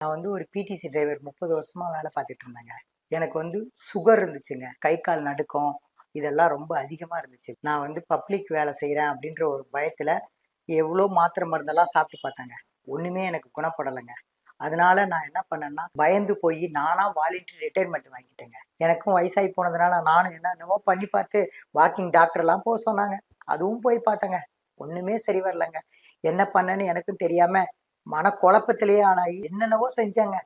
நான் வந்து ஒரு பிடிசி டிரைவர் முப்பது வருஷமாக வேலை பார்த்துட்டு இருந்தேங்க. எனக்கு வந்து சுகர் இருந்துச்சுங்க. கை கால் நடுக்கம் இதெல்லாம் ரொம்ப அதிகமாக இருந்துச்சு. நான் வந்து பப்ளிக் வேலை செய்கிறேன் அப்படின்ற ஒரு பயத்தில் எவ்வளோ மாத்திரை மருந்தெல்லாம் சாப்பிட்டு பார்த்தாங்க. ஒன்றுமே எனக்கு குணப்படலைங்க. அதனால நான் என்ன பண்ணேன்னா பயந்து போய் நானாக வாலண்டரி ரிட்டைர்மெண்ட் வாங்கிட்டேங்க. எனக்கும் வயசாகி போனதுனால நானும் என்னென்னமோ பண்ணி பார்த்து வாக்கிங் டாக்டர்லாம் போக சொன்னாங்க. அதுவும் போய் பார்த்தேங்க. ஒன்றுமே சரி வரலங்க. என்ன பண்ணேன்னு எனக்கும் தெரியாமல் மனக்குழப்பத்திலேயே ஆனாயி. என்னென்னவோ செஞ்சாங்க.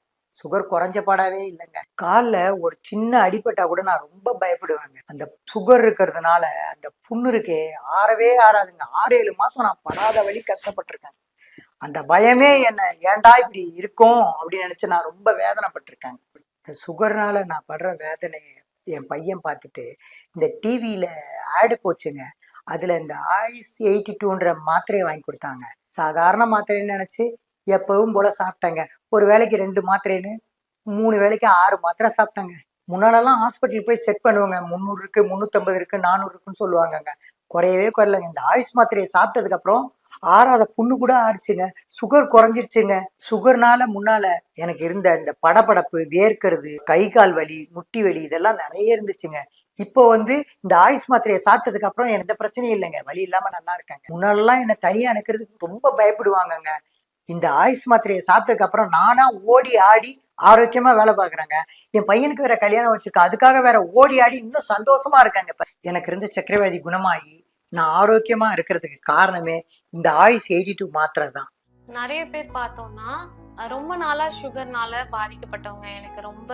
சுகர் குறைஞ்ச பாடாவே இல்லைங்க. காலில் ஒரு சின்ன அடிபட்டா கூட நான் ரொம்ப பயப்படுவேங்க. அந்த சுகர் இருக்கிறதுனால அந்த புண்ணு இருக்கே ஆறவே ஆறாதுங்க. ஆறு ஏழு மாசம் நான் படாத வழி கஷ்டப்பட்டிருக்கேன். அந்த பயமே என்ன ஏன்டா இப்படி இருக்கும்? அப்படின்னு நினைச்சு நான் ரொம்ப வேதனைப்பட்டிருக்கேன் இந்த சுகர்னால நான் படுற வேதனையை என் பையன் பார்த்துட்டு இந்த டிவியில ஆடு போச்சுங்க. அதுல இந்த ஆயுஸ் எயிட்டி டூன்ற மாத்திரையை வாங்கி கொடுத்தாங்க. சாதாரண மாத்திரைன்னு நினைச்சு எப்பவும் போல சாப்பிட்டேங்க. ஒரு வேளைக்கு ரெண்டு மாத்திரைன்னு மூணு வேலைக்கு ஆறு மாத்திரை சாப்பிட்டேங்க. முன்னாலெல்லாம் ஹாஸ்பிட்டல் போய் செக் பண்ணுவாங்க. முந்நூறு இருக்கு முந்நூற்றம்பது இருக்கு நானூறு இருக்குன்னு சொல்லுவாங்கங்க. குறையவே குறையலங்க. இந்த ஆயுஷ் மாத்திரையை சாப்பிட்டதுக்கு அப்புறம் ஆறாத புண்ணு கூட ஆடிச்சுங்க சுகர் குறைஞ்சிருச்சுங்க. சுகர்னால முன்னால எனக்கு இருந்த இந்த படப்படப்பு வேர்க்கிறது கை கால் வலி முட்டி வலி இதெல்லாம் நிறைய இருந்துச்சுங்க. இப்போ வந்து இந்த ஆயுஷ் மாத்திரையை சாப்பிட்டதுக்கு அப்புறம் எந்த பிரச்சனையும் இல்லைங்க. வலி இல்லாம நல்லா இருக்காங்க. முன்னாலெல்லாம் என்ன தனியா அனுக்கிறதுக்கு ரொம்ப பயப்படுவாங்கங்க. இந்த ஆயுஷ் மாத்திரையை சாப்பிட்டதுக்கு அப்புறம் நானா ஓடி ஆடி ஆரோக்கியமா வேலை பாக்குறாங்க என் பையனுக்கு வேற கல்யாணம் வச்சிருக்கா. அதுக்காக வேற ஓடி ஆடி இன்னும் சந்தோஷமா இருக்காங்க. இப்ப எனக்கு இருந்த சக்கரவாதி குணமாகி நான் ஆரோக்கியமா இருக்கிறதுக்கு காரணமே இந்த ஆயுஷ் எயிட்டி டூ மாத்திரை தான். நிறைய பேர் பார்த்தோம்னா ரொம்ப நாளா சுகர்னால பாதிக்கப்பட்டவங்க எனக்கு ரொம்ப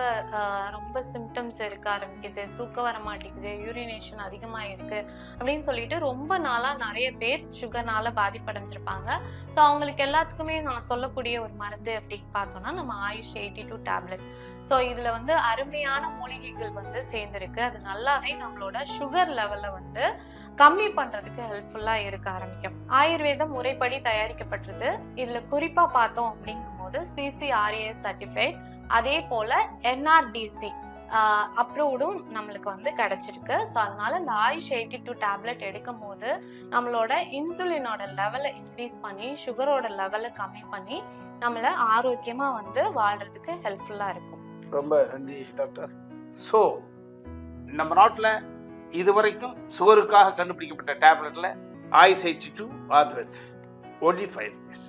ரொம்ப சிம்டம்ஸ் இருக்க ஆரம்பிக்குது. தூக்கம் வர மாட்டேங்குது யூரினேஷன் அதிகமா இருக்கு அப்படின்னு சொல்லிட்டு ரொம்ப நாளா நிறைய பேர் சுகர்னால பாதிப்படைஞ்சிருப்பாங்க. ஸோ அவங்களுக்கு எல்லாத்துக்குமே நான் சொல்லக்கூடிய ஒரு மருந்து அப்படின்னு பார்த்தோம்னா நம்ம Ayush eighty two tablet so இதுல வந்து அருமையான மூலிகைகள் வந்து சேர்ந்துருக்கு. அது நல்லாவே நம்மளோட சுகர் லெவல்ல வந்து கம்மி பண்றதுக்கு ஹெல்ப்ஃபுல்லா இருக்க ஆரம்பிக்கும். ஆயுர்வேதம் முறைப்படி தயாரிக்கப்பட்டிருக்கு. இதுல குறிப்பா பார்த்தோம் போது சிசிஆர்ஏஎஸ் சர்டிஃபைட் அதே போல என்ஆர்டிசி அப்ரூவ்டும் நம்மளுக்கு வந்து கிடைச்சிருக்கு. ஸோ அதனால இந்த ஆயுஷ் எயிட்டி டூ டேப்லெட் எடுக்கும் போது நம்மளோட இன்சுலினோட லெவலை இன்க்ரீஸ் பண்ணி சுகரோட லெவலை கம்மி பண்ணி நம்மளை ஆரோக்கியமாக வந்து வாழ்கிறதுக்கு ஹெல்ப்ஃபுல்லாக இருக்கும். ரொம்ப நன்றி டாக்டர் ஸோ நம்ம நாட்டில் இதுவரைக்கும் சுகருக்காக கண்டுபிடிக்கப்பட்ட டேப்லெட்டில் ஆய்சைச்சி டூ ஆத்வெத் ஒன்லி ஃபைவ் ருபீஸ்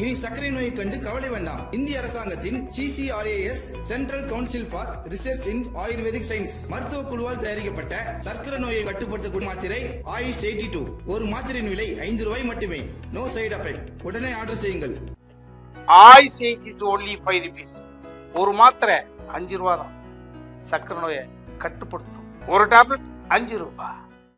இனி சர்க்கரை நோயை கண்டு கவலை வேண்டாம். இந்திய அரசாங்கத்தின் CCRAS central council for research in Ayurvedic science மருத்துவ குழுவால் தயாரிக்கப்பட்ட சர்க்கரை நோயை கட்டுப்படுத்தக்கூடிய மாத்திரை ஆயுஷ் எயிட்டி டூ. ஒரு மாத்திரையின் விலை ஐந்து ரூபாய் மட்டுமே. நோ சைடு எஃபெக்ட் உடனே ஆர்டர் செய்யுங்கள். ஆய்சைச்சி டூ ஒன்லி ஃபைவ் ருபீஸ் ஒரு மாத்திரை அஞ்சு ரூபா தான் சர்க்கரை நோயை கட்டுப்படுத்தும். ஒரு டேப்லெட் அஞ்சு ரூபாய்.